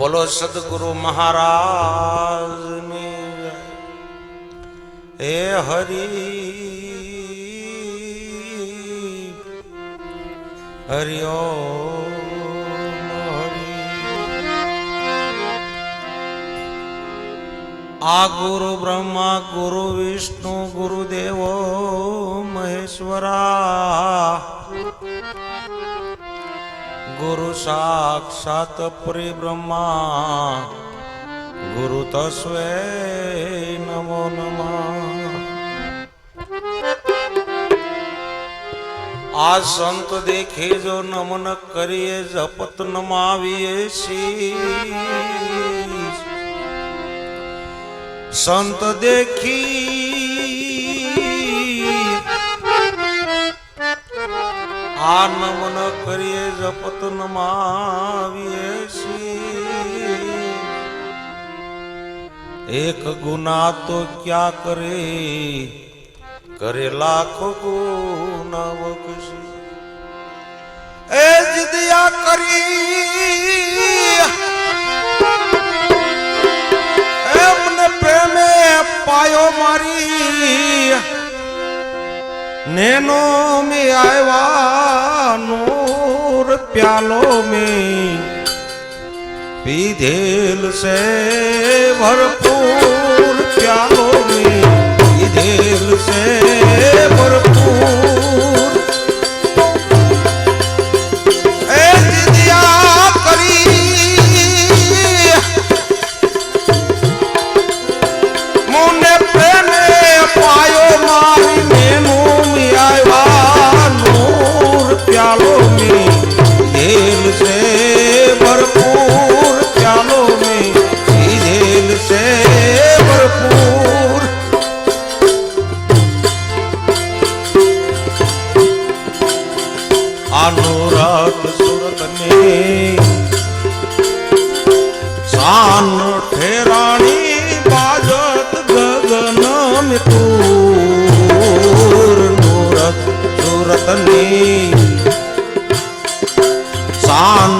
બોલો સદગુરુ મહારાજ. હે હરી હરિયો આ ગુરુ બ્રહ્મા ગુરુ વિષ્ણુ ગુરુદેવો મહેશ્વરા ગુરુ સાક્ષાત પરિબ્રહ્મા ગુરુ તસ્વે નમો નમઃ આ સંત દેખે જો નમન કરીએ જપત નમાવીએ શીશ સંત દેખી આ નમન કરીએ જપત નમાવીએ એક ગુના તો ક્યાં કરે? કરે લાખો ગુના વકશી એ જીદયા કરી નેનો મે આવ્યા નૂર પ્યાલો મે પીધેલ સે ભરપૂર પ્યાલો મે પીધેલ છે તૂર નૂરત સુરતની શાન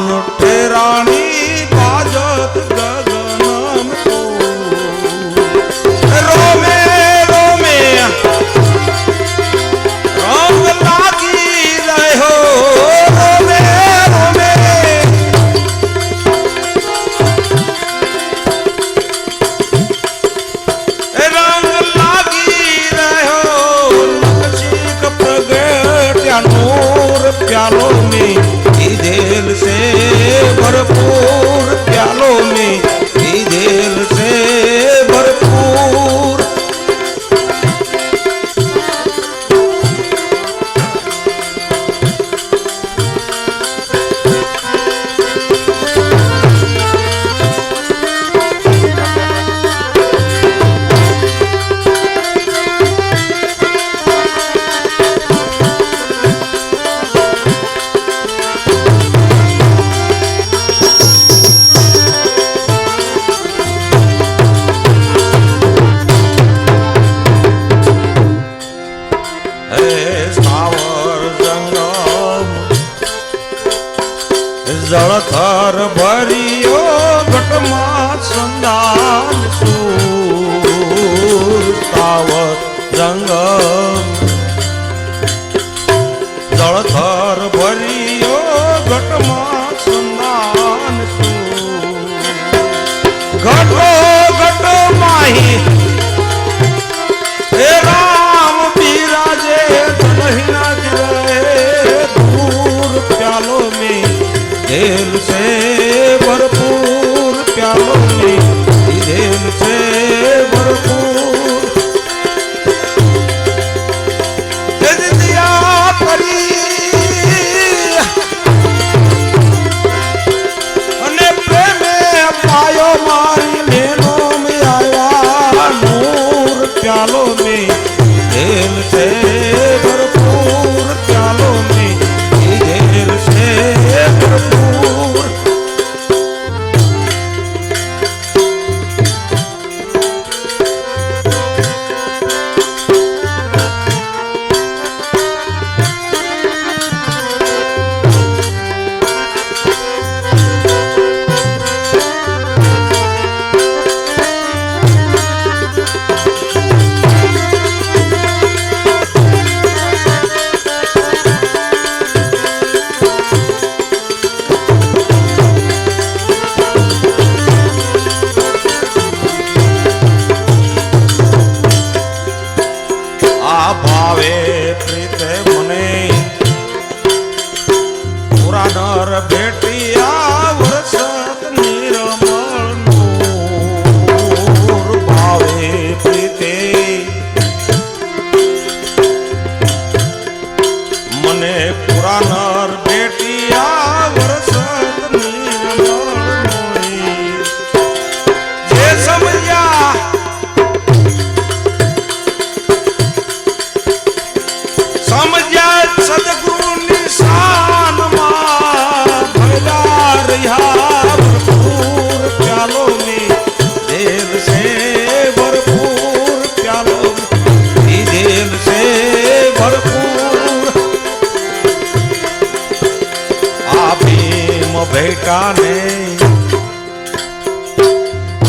કાને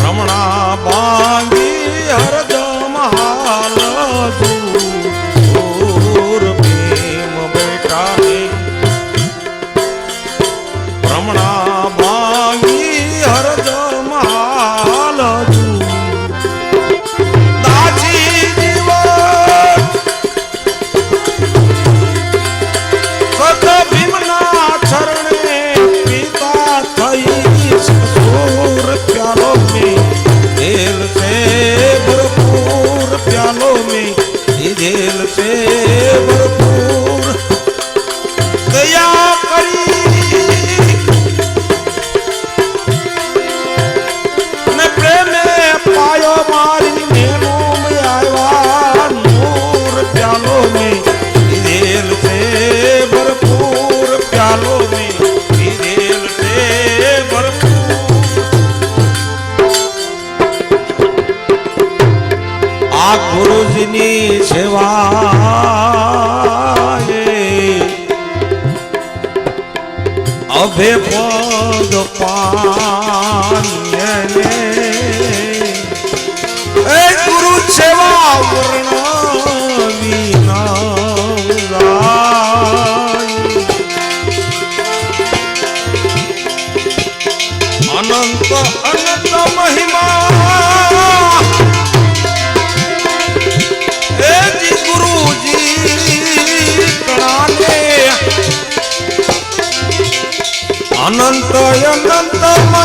રમણા બાંગી હરદમ હાલ દૂર. પ્રેમ બેટાને રમણા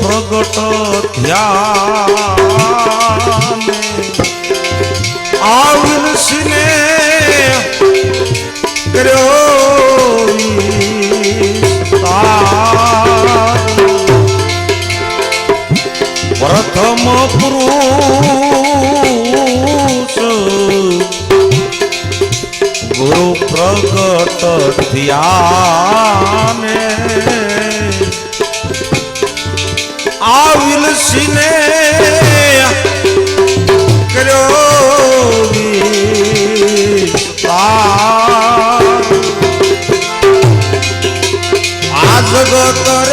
પ્રગટ ધ્યા ગુરુ પ્રગટ ધ્યાને આ વિલસીને કર્યો આ જગત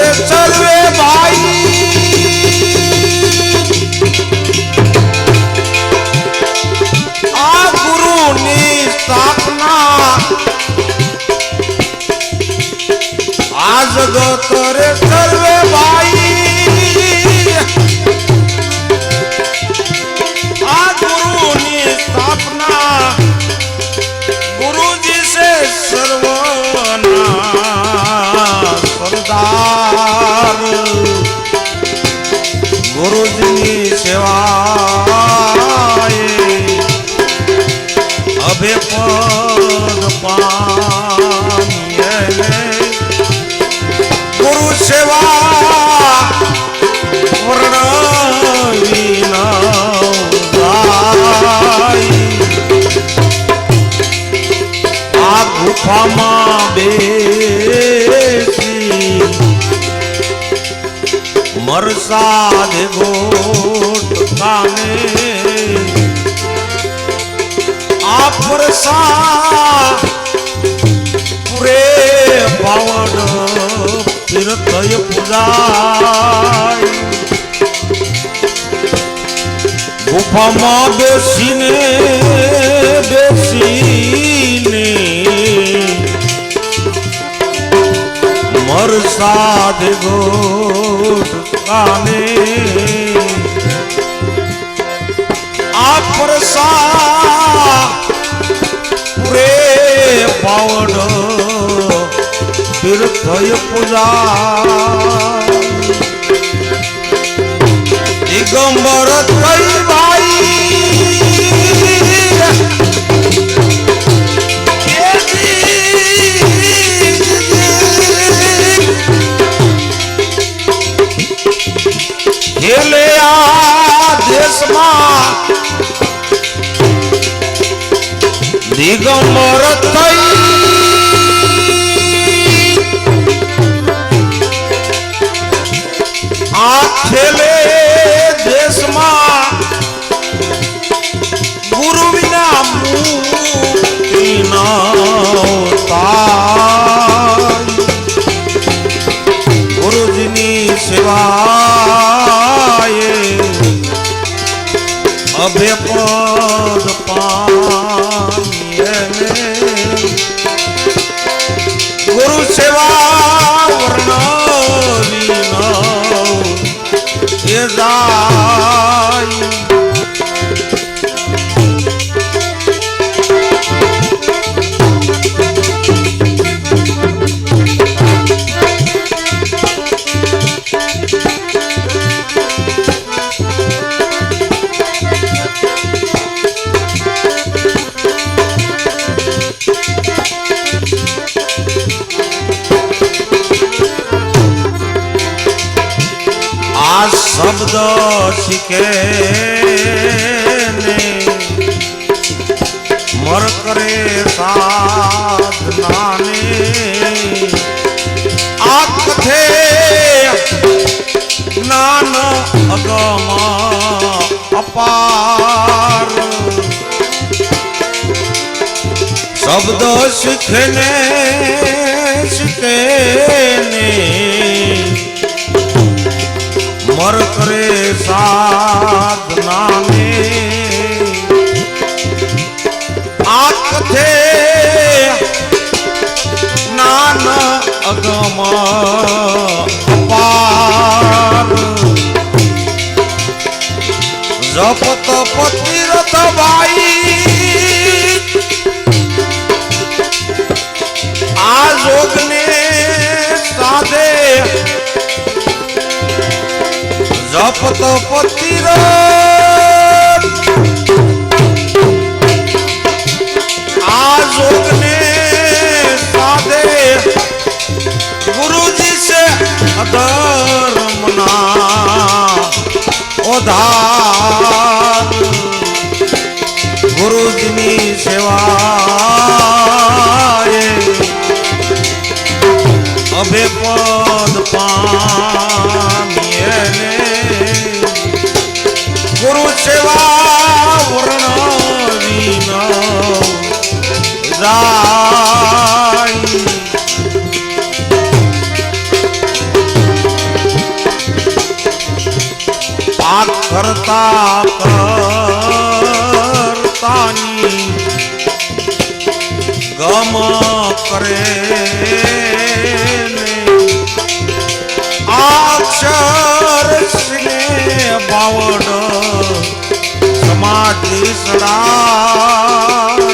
তোরে করবে હવામાં બેસી મરસાદ ગોટ ખાને આ પરસા પૂરે પાવન તીર્થય પૂજાય ગુફામાં બેસીને બેસી ગોટ કાને આ પરસા પૂરે પાવડ તીર્થય પૂજા. દિગંબર કઈ આ દેશમાં દિગંબર થઈ? આ છેલ્લે દેશમાં ગુરુ વિના ગુરુજીની સેવાએ અભય પદ પામીએ ને. ગુરુ સેવા વર્ણવી ન એ જાય શબ્દ શીખે ને મર કરે સાધનાને. આ કથે જ્ઞાન અગમ અપાર. શબ્દ શીખે શીખે ને મર કરે સાધનાને જપત પતિર કરતા કરતાની ગમ કરે ને અક્ષર સ્નેહ બાવડ સમાધિ સડાય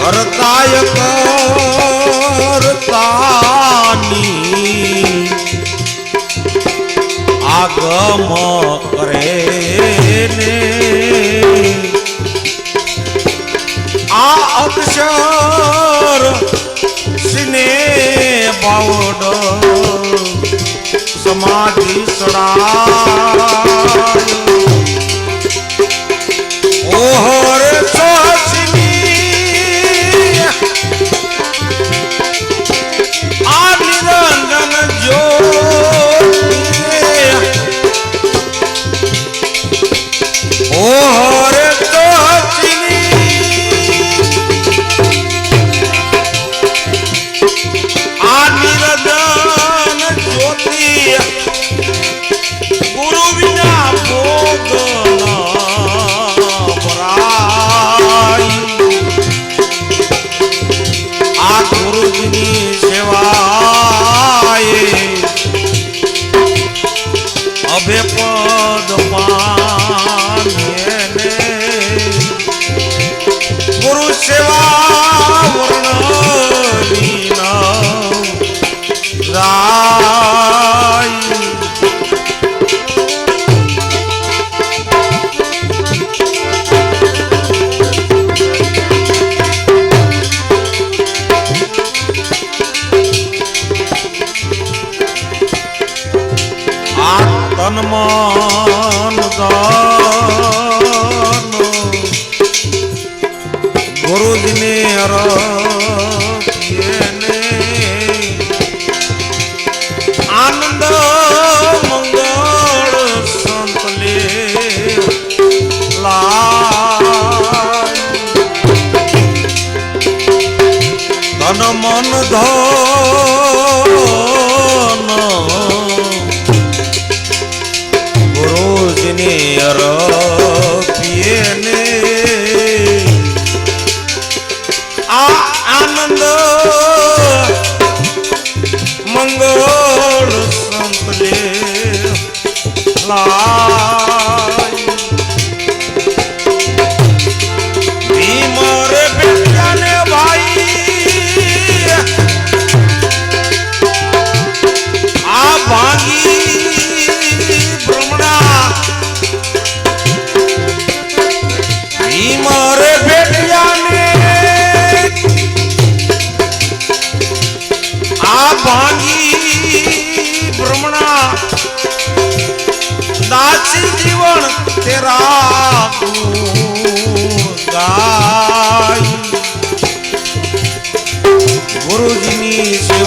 કરતાય કરતાની આગમ કરે ને. આ અક્ષર સિને બાવડ. સમાધિ સડાય. come on guys ગુરુજીની